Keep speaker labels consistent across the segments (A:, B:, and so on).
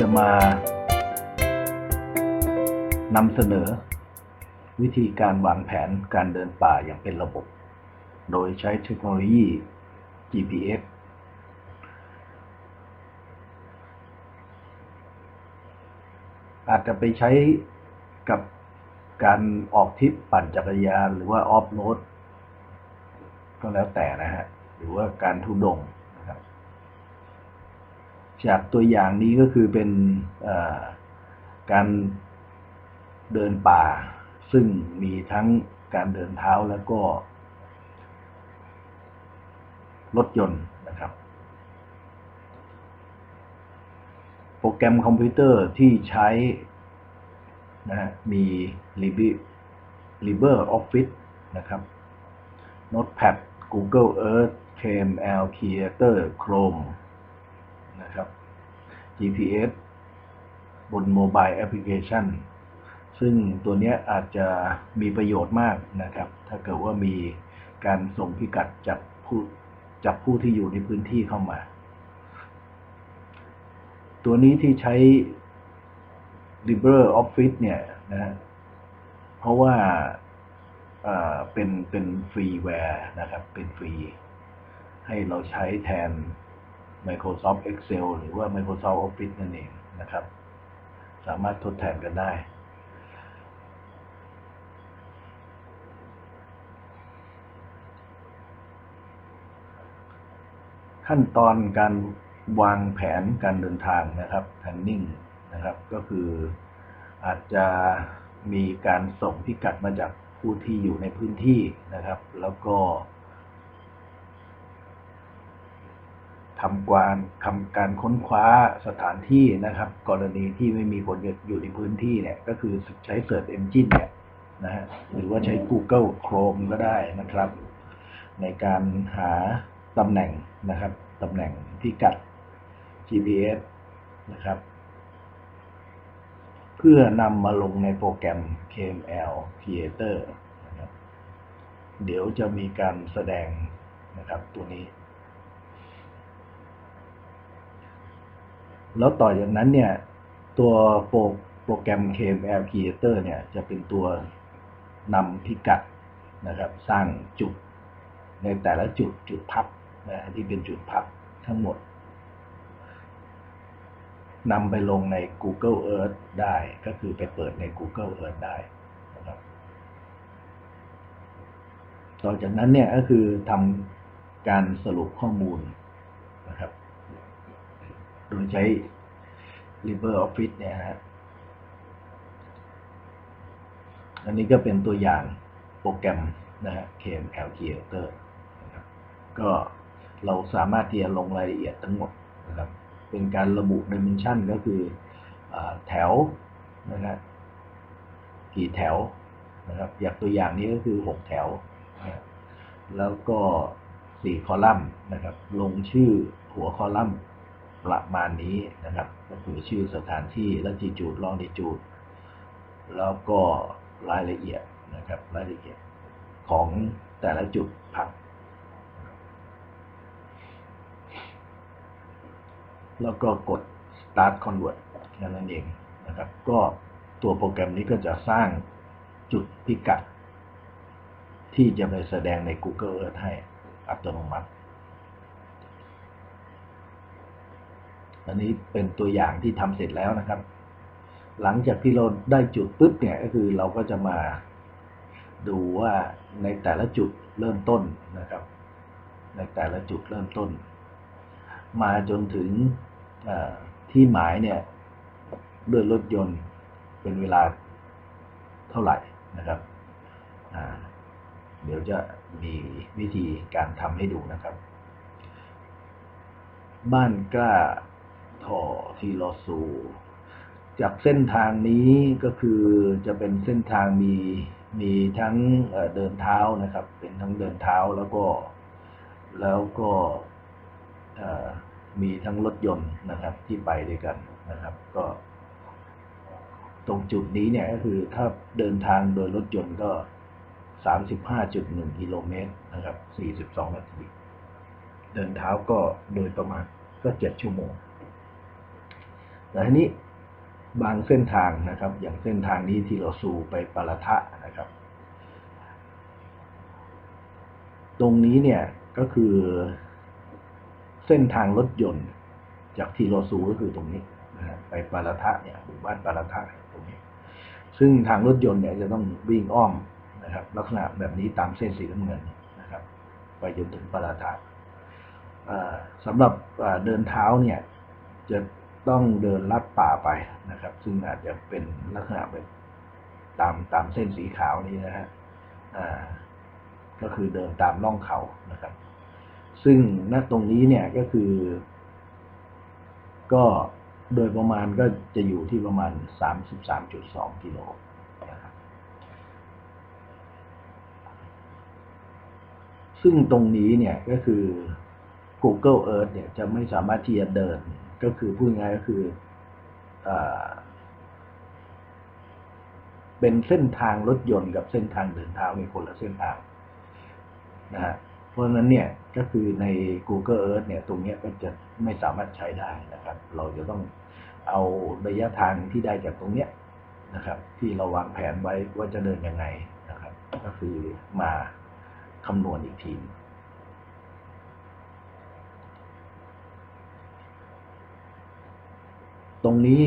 A: จะมานำเสนอ วิธีการวางแผนการเดินป่าอย่างเป็นระบบ โดยใช้เทคโนโลยี GPS อาจจะไปใช้กับการออกทริปปั่นจักรยานหรือว่าออฟโรดก็แล้วแต่นะฮะ หรือว่าการทุดง จากตัวอย่างนี้ก็คือเป็นการเดินป่า ซึ่งมีทั้งการเดินเท้าแล้วก็ รถยนต์นะครับ โปรแกรมคอมพิวเตอร์ที่ใช้นะฮะมี Libre Office นะครับ Notepad Google Earth KML Creator Chrome นะครับ GPS บนโมบายแอปพลิเคชันซึ่งตัวนี้อาจจะมีประโยชน์มากนะครับ ถ้าเกิดว่ามีการส่งพิกัดจากผู้จากผู้ที่อยู่ในพื้นที่เข้ามา ตัวนี้ที่ใช้ LibreOffice เนี่ยนะเพราะว่าเป็นเป็นฟรีแวร์นะครับ เป็นฟรี ให้เราใช้แทน Microsoft Excel หรือว่า Microsoft Office นั่นเองนะครับ สามารถทดแทนกันได้ ขั้นตอนการวางแผนการเดินทางนะครับ planning นะครับ ก็คืออาจจะมีการส่งพิกัดมาจากผู้ที่อยู่ในพื้นที่นะครับ แล้วก็ ทำการทำการค้นคว้าสถานที่นะครับ กรณีที่ไม่มีคนอยู่ในพื้นที่เนี่ย ก็คือใช้ Search Engine เนี่ยนะฮะหรือว่าใช้ Google Chrome ก็ได้นะครับ ในการหาตำแหน่งนะครับตำแหน่งพิกัด GPS นะครับ เพื่อนำมาลงในโปรแกรม KML Creator นะครับ เดี๋ยวจะมีการแสดงนะครับตัวนี้ แล้วต่อจากนั้นเนี่ย ตัวโปรโปรแกรม KML Creator เนี่ย จะเป็นตัวนำพิกัดนะครับ สร้างจุดในแต่ละจุดจุดพับนะที่เป็นจุดพับทั้งหมดนำไปลงใน Google Earth ได้ก็คือไปเปิดใน Google Earth ได้นะครับต่อจากนั้นเนี่ยก็คือทำการสรุปข้อมูลนะครับ โดยใช้ LibreOffice เนี่ยฮะอันนี้ก็เป็นตัวอย่างโปรแกรมนะฮะ KML Creator นะครับก็เราสามารถที่จะลงรายละเอียดทั้งหมดนะครับ เป็นการระบุ dimension ก็คืออแถวนะครับกี่แถวนะครับ อย่างตัวอย่างนี้ก็คือ 6 แถวนะแล้วก็ 4 คอลัมน์นะครับ ลงชื่อหัวคอลัมน์ ประมาณนี้นะครับ ก็คือชื่อสถานที่ latitude longitude แล้วก็รายละเอียดนะครับ รายละเอียดของแต่ละจุดพัก แล้วก็กด start convert แค่นั้นเองนะครับ ก็ตัวโปรแกรมนี้ก็จะสร้างจุดพิกัด ที่จะไปแสดงใน Google Earth ให้อัตโนมัติ อันนี้เป็นตัวอย่างที่ทำเสร็จแล้วนะครับ หลังจากที่เราได้จุดปุ๊บเนี่ยก็คือเราก็จะมาดูว่าในแต่ละจุดเริ่มต้นนะครับ ในแต่ละจุดเริ่มต้น มาจนถึงที่หมายเนี่ยด้วยรถยนต์เป็นเวลาเท่าไหร่นะครับ เดี๋ยวจะมีวิธีการทำให้ดูนะครับ บ้านกล้า ทอทีลอซูจากเส้นทางนี้ก็คือจะเป็นเส้นทางมีมีทั้งเดินเท้านะครับ เป็นทั้งเดินเท้าแล้วก็แล้วก็มีทั้งรถยนต์นะครับที่ไปด้วยกันนะครับ ก็ ตรงจุดนี้เนี่ยก็คือถ้าเดินทางโดยรถยนต์ก็ 35.1กิโลเมตรนะครับ 42 นาที เดินเท้าก็โดยประมาณก็ 7 ชั่วโมง แต่ทีนี้บางเส้นทางนะครับ อย่างเส้นทางนี้ที่เราสู่ไปปารทะนะครับ ตรงนี้เนี่ยก็คือเส้นทางรถยนต์ จากทีโรซูก็คือตรงนี้นะไปปารทะเนี่ยหมู่บ้านปารทะตรงนี้ ซึ่งทางรถยนต์เนี่ยจะต้องวิ่งอ้อมนะครับ ลักษณะแบบนี้ตามเส้นสีน้ำเงินนะครับ ไปจนถึงปารทะสำหรับเดินเท้าเนี่ยจะ ต้องเดินลัดป่าไปนะครับ ซึ่งอาจจะเป็นลักษณะแบบตามตามเส้นสีขาวนี้นะฮะอ่าก็คือเดินตามร่องเขานะครับ ซึ่งณตรงนี้เนี่ยก็คือ ก็โดยประมาณก็จะอยู่ที่ประมาณ 33.2 กิโลนะครับซึ่งตรงนี้เนี่ยก็คือ Google Earth เนี่ยจะไม่สามารถที่จะเดิน ก็คือพูดง่ายก็คืออเป็นเส้นทางรถยนต์กับเส้นทางเดินเท้าในคนละเส้นทางนะฮะเพราะฉะนั้นเนี่ยก็คือใน Google Earth เนี่ย ตรงนี้ก็จะไม่สามารถใช้ได้นะครับ เราจะต้องเอาระยะทางที่ได้จากตรงเนี้ยนะครับ ที่เราวางแผนไว้ว่าจะเดินยังไงนะครับ ก็คือมาคำนวณอีกที ตรงนี้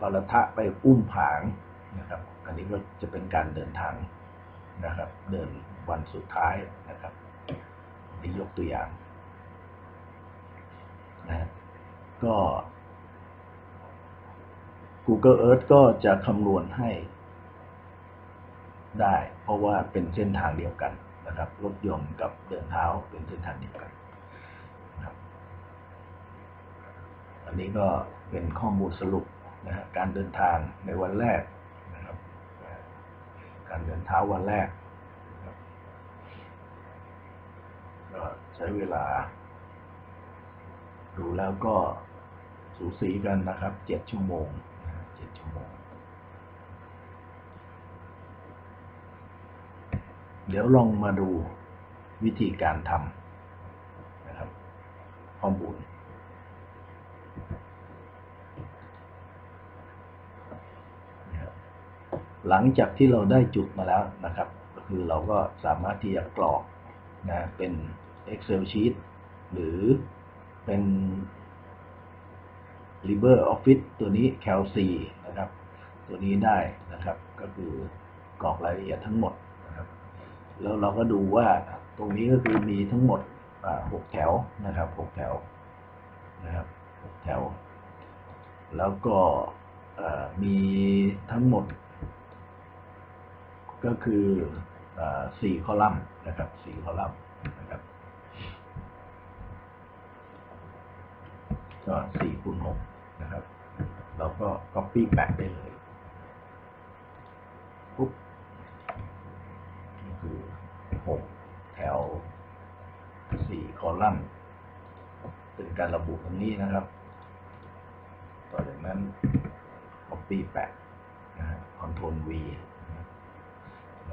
A: ปรทะไปอุ้มผางนะครับ อันนี้ก็จะเป็นการเดินทางนะครับ เดินวันสุดท้ายนะครับนี่ยกตัวอย่างนะก็ Google Earth ก็จะคำนวณให้ได้ เพราะว่าเป็นเส้นทางเดียวกันนะครับ รถยนต์กับเดินเท้าเป็นเส้นทางเดียวกันนะครับ อันนี้ก็ เป็นข้อมูลสรุปนะฮะการเดินทางในวันแรกนะครับการเดินเท้าวันแรกนะครับก็ใช้เวลา ดูแล้วก็สูสีกันนะครับเจ็ดชั่วโมงเจ็ดชั่วโมง เดี๋ยวลองมาดูวิธีการทำนะครับข้อมูล หลังจากที่เราได้จุดมาแล้วนะครับ ก็คือเราก็สามารถที่จะกรอกนะเป็น Excel sheet หรือเป็น LibreOffice ตัวนี้ Cal C นะครับ ตัวนี้ได้นะครับ ก็คือกรอกรายละเอียดทั้งหมดนะครับ แล้วเราก็ดูว่าตรงนี้ก็คือมีทั้งหมดอ่าหกแถวนะครับหกแถวนะครับหกแถว แล้วก็มีทั้งหมด ก็คือสี่คอลัมน์นะครับสี่คอลัมน์นะครับก็สี่คูณหกนะครับ เราก็ copy แปะได้เลยปุ๊บนี่คือหกแถวสี่คอลัมน์เป็นการระบุตรงนี้นะครับ ต่อจากนั้น copy แปะนะฮะ Ctrl V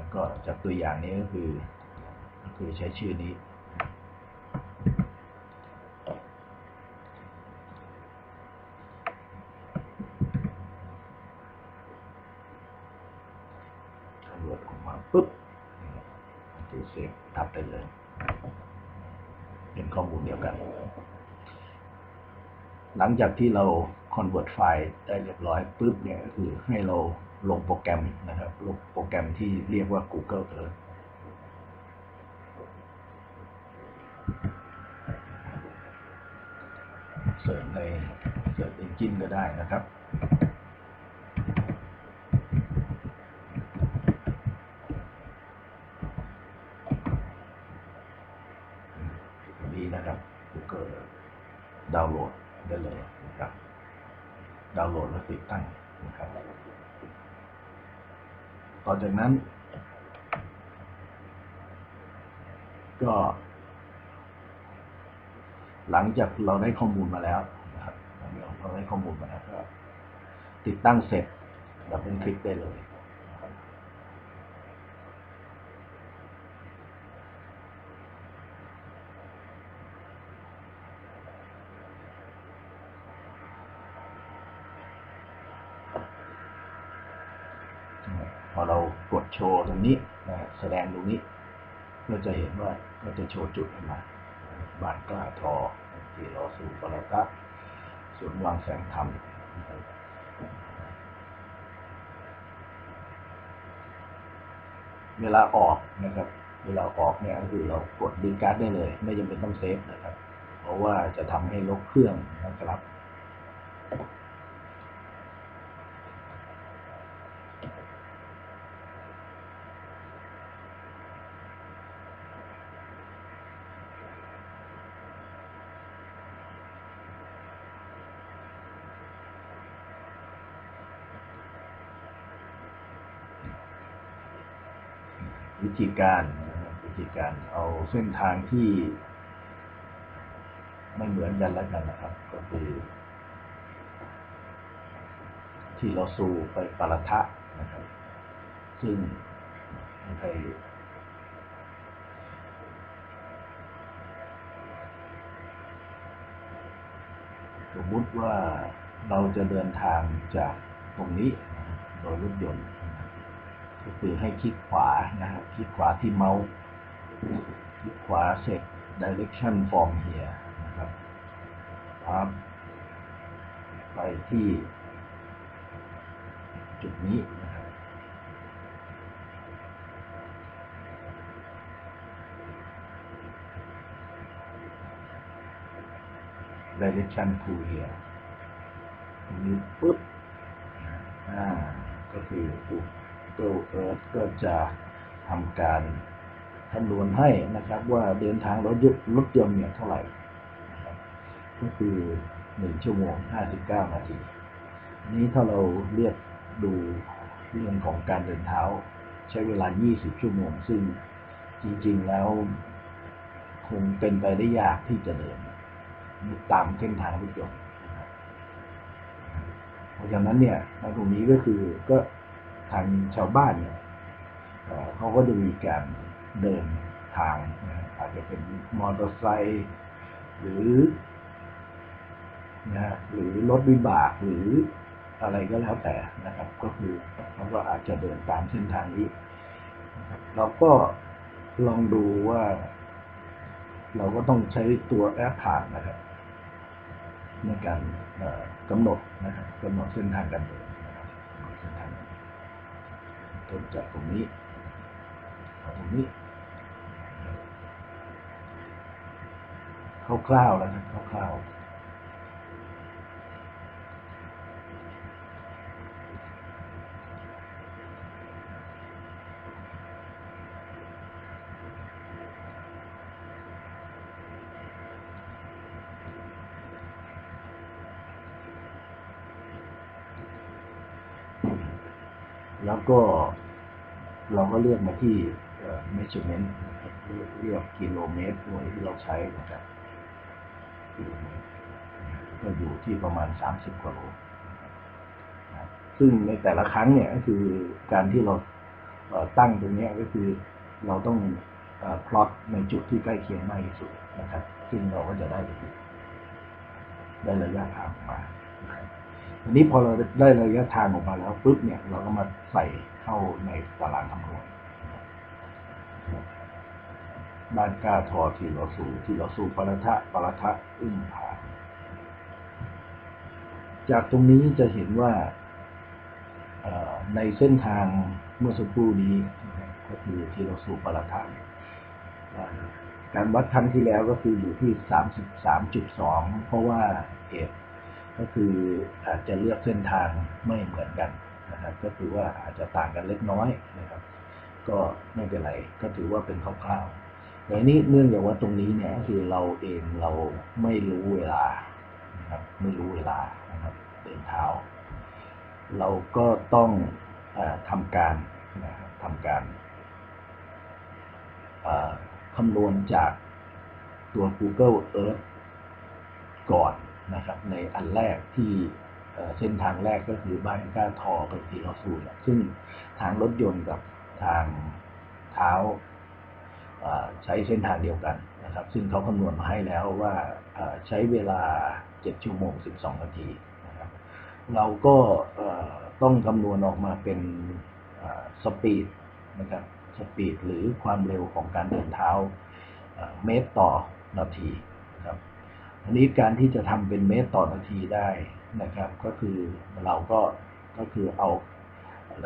A: แล้วก็จากตัวอย่างนี้ก็คือ ก็คือใช้ชื่อนี้ ตำรวจออกมาปุ๊บคือเซฟทับไปเลย เป็นข้อมูลเดียวกัน หลังจากที่เรา convert ไฟล์ได้เรียบร้อยปุ๊บเนี่ยก็คือให้เราลงโปรแกรมนะครับลงโปรแกรมที่เรียกว่า Google Earth เสิร์ชในเสิร์ช Engine ก็ได้นะครับ นี้นะครับ Google ดาวน์โหลดได้เลยนะครับ ดาวน์โหลดแล้วติดตั้งนะครับ ต่อ จากนั้น ก็ หลังจากเราได้ข้อมูลมาแล้วนะครับเราได้ข้อมูลมาแล้วก็ ติดตั้งเสร็จเราเป็นคลิกได้เลยนะครับ นะฮะพอเรากดโช ว์ตรงนี้นะแสดงตรงนี้ ก็จะเห็นว่าก็จะโชว์จุดขึ้นมาบานกล้าทอที่รอสู่ปรตะสวนวังแสงธรรมเวลาออกนะครับ เวลาออกเนี่ยก็คือเรากดดีการ์ดได้เลย ไม่จำเป็นต้องเซฟนะครับ เพราะว่าจะทำให้ลบเครื่องนะครับ วิธีการนะครับวิธีการเอาเส้นทางที่ ไม่เหมือนกันแล้วกันนะครับ ก็คือ ที่เราสู่ไปปารทะนะครับ ซึ่งในสมมุติว่าเราจะเดินทางจากตรงนี้โดยรถยนต์ ก็คือให้คลิกขวานะครับคลิกขวาที่เมาส์คลิกขวาเสร็จ direction from here นะครับครับไปที่ จุดนี้นะครับ direction to here ตรงนี้ปุ๊บ อ่า ก็คือ Google Earth ก็จะทำการคำนวณให้นะครับว่าเดินทางรถยนต์รถยนต์เนี่ยเท่าไหร่นะครับก็คือหนึ่งชั่วโมงห้าสิบเก้านาที นี้ถ้าเราเรียกดูเรื่องของการเดินเท้า ใช้เวลา 20 ชั่วโมง ซึ่งจริงๆแล้ว คงเป็นไปได้ยากที่จะเดินตามเส้นทางรถยนต์นะครับเพราะฉะนั้นเนี่ยในตรงนี้ก็คือก็ ทางชาวบ้านเนี่ยเขาก็จะมีการเดินทางนะอาจจะเป็นมอเตอร์ไซค์หรือนะฮะหรือรถวิบากหรืออะไรก็แล้วแต่นะครับ ก็คือเขาก็อาจจะเดินตามเส้นทางนี้เราก็ลองดูว่า เราก็ต้องใช้ตัวแอปผ่านนะครับในการกำหนดนะครับกำหนดเส้นทางการเดิน ต้นจากตรงนี้เอาตรงนี้คร่าวๆแล้วนะคร่าวๆ แล้วก็เราก็เลือกมาที่เอ่อ measurement นะครับเลือกเลือกกิโลเมตรหน่วยที่เราใช้นะครับกิโลเมตรก็อยู่ที่ประมาณ 30กว่าโลนะครับซึ่งในแต่ละครั้งเนี่ยก็คือการที่เราเตั้งตรงนี้ก็คือเราต้องพลอตในจุดที่ใกล้เคียงมากที่สุดนะครับ ซึ่งเราก็จะได้ได้ระยะทางมานะครับ ทีนี้พอเราได้ระยะทางออกมาแล้วปุ๊บเนี่ยเราก็มาใส่เข้าในตารางคำนวณนะครับบ้านกล้าทอที่เราสู่ที่เราสู่ปรทะปรทะอึ้งผานจากตรงนี้จะเห็นว่าในเส้นทางเมื่อสักครู่นี้ก็คือที่เราสู่ปรทะเนี่ยเอ่อการวัดครั้งที่แล้วก็คืออยู่ที่สามสิบสามจุดสองเพราะว่าเหตุ ก็คืออาจจะเลือกเส้นทางไม่เหมือนกันนะครับ ก็คือว่าอาจจะต่างกันเล็กน้อยนะครับ ก็ไม่เป็นไรก็ถือว่าเป็นคร่าวๆแต่นี้เนื่องจากว่าตรงนี้เนี่ยคือเราเองเราไม่รู้เวลานะครับไม่รู้เวลานะครับเดินเท้า เราก็ต้องออทำการนะครับทำการคำนวณจากตัว Google Earth ก่อน นะครับในอันแรกที่เส้นทางแรกก็คือบ้านก้าทอไปทีลอสูนซึ่งทางรถยนต์กับทางเท้าใช้เส้นทางเดียวกันนะครับ ซึ่งเขาคำนวณมาให้แล้วว่าใช้เวลา 7 ชั่วโมง 12 นาทีนะครับ เราก็ต้องคำนวณออกมาเป็นสปีดนะครับสปีดหรือความเร็วของการเดินเท้าเมตรต่อนาทีนะครับ อันนี้การที่จะทำเป็นเมตรต่อนาทีได้นะครับ ก็คือเราก็ก็คือเอา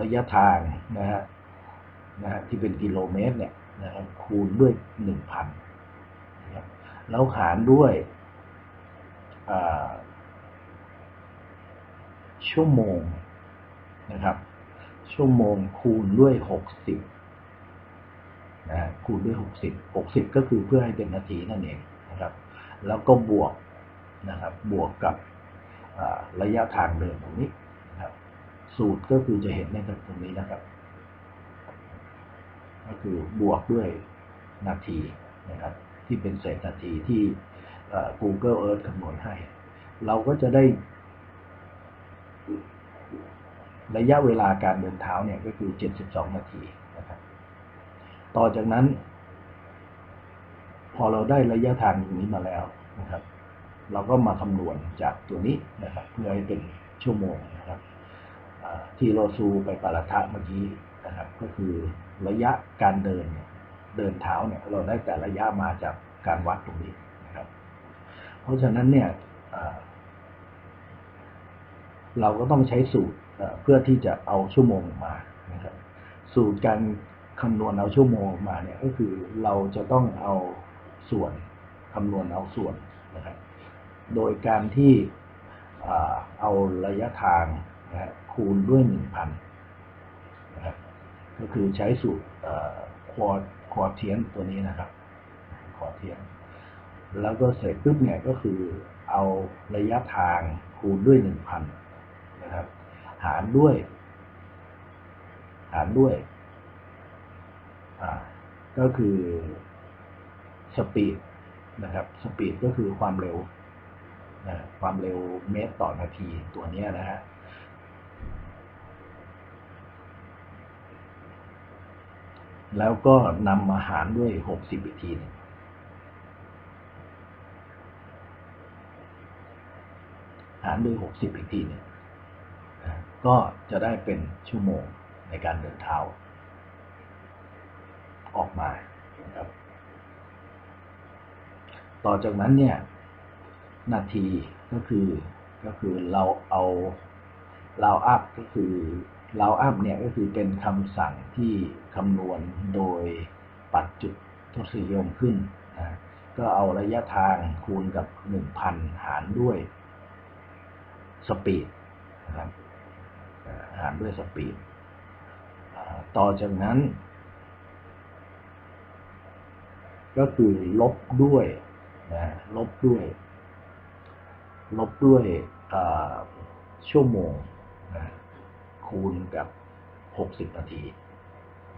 A: ระยะทางนะฮะนะฮะที่เป็นกิโลเมตรเนี่ยนะครับคูณด้วยหนึ่งพันนะครับแล้วหารด้วยอ่าชั่วโมงนะครับ ชั่วโมงคูณด้วยหกสิบนะฮะคูณด้วยหกสิบหกสิบก็คือเพื่อให้เป็นนาทีนั่นเอง แล้วก็บวกนะครับบวกกับระยะทางเดินตรงนี้นะครับสูตรก็คือจะเห็นในตรงนี้นะครับ ก็คือบวกด้วยนาทีนะครับที่เป็นเศษนาทีที่ Google Earth คำนวณให้ เราก็จะได้ ระยะเวลาการเดินเท้าเนี่ยก็คือ 72 นาทีนะครับ ต่อจากนั้น พอเราได้ระยะทางตรงนี้มาแล้วนะครับ เราก็มาคำนวณจากตัวนี้นะครับเพื่อให้เป็นชั่วโมงนะครับที่เราซูไปปาราทะเมื่อกี้นะครับ ก็คือระยะการเดินเดินเท้าเนี่ยเราได้แต่ระยะมาจากการวัดตรงนี้นะครับ เพราะฉะนั้นเนี่ยเราก็ต้องใช้สูตรเอ่อเพื่อที่จะเอาชั่วโมงมานะครับ สูตรการคำนวณเอาชั่วโมงมาเนี่ยก็คือเราจะต้องเอา ส่วนคำนวณเอาส่วนนะครับโดยการที่เอาระยะทางนะฮะคูณด้วยหนึ่งพันนะครับก็คือใช้สูตรควอควอเทียนตัวนี้นะครับควอเทียน แล้วก็เสร็จปุ๊บเนี่ยก็คือเอาระยะทางคูณด้วยหนึ่งพันนะครับหารด้วย หารด้วยก็คือ สปีดนะครับสปีดก็คือความเร็วนะความเร็วเมตรต่อนาทีตัวนี้นะฮะแล้วก็นำมาหารด้วยหกสิบอีกทีหนึงหารด้วยหกสิบอีกทีหนึงก็จะได้เป็นชั่วโมงในการเดินเท้า ออกมานะครับ ต่อจากนั้นเนี่ยนาทีก็คือก็คือเราเอาเราอัพก็คือเราอัพเนี่ยก็คือเป็นคำสั่งที่คำนวณโดยปัดจุดทศนิยมขึ้นนะก็เอาระยะทางคูณกับ 1,000 หารด้วยสปีดนะครับหารด้วยสปีด ต่อจากนั้น ก็คือลบด้วย นะลบด้วย ลบด้วยชั่วโมงนะคูณกับ 60 นาที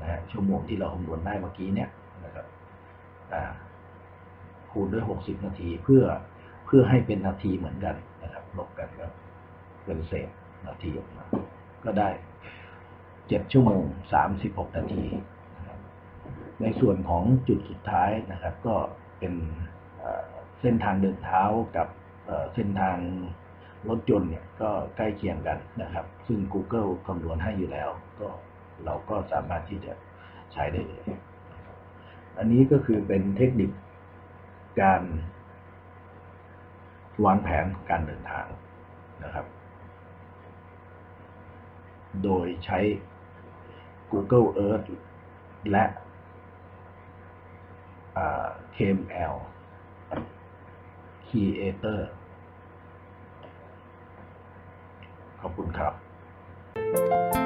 A: นะชั่วโมงที่เราคำนวณได้เมื่อกี้เนี่ยนะครับคูณด้วย 60 นาทีเพื่อเพื่อให้เป็นนาทีเหมือนกันนะครับลบกันก็เป็นเศษนาทีออกมา ก็ได้ 7 ชั่วโมง 36 นาทีในส่วนของจุดสุดท้ายนะครับ ก็เป็น เส้นทางเดินเท้ากับเส้นทางรถยนต์เนี่ยก็ใกล้เคียงกันนะครับ ซึ่ง Google คำนวณให้อยู่แล้ว ก็เราก็สามารถที่จะใช้ได้เลย อันนี้ก็คือเป็นเทคนิคการวางแผนการเดินทางนะครับโดยใช้ Google Earth และอ่า KML Creator ขอบคุณครับ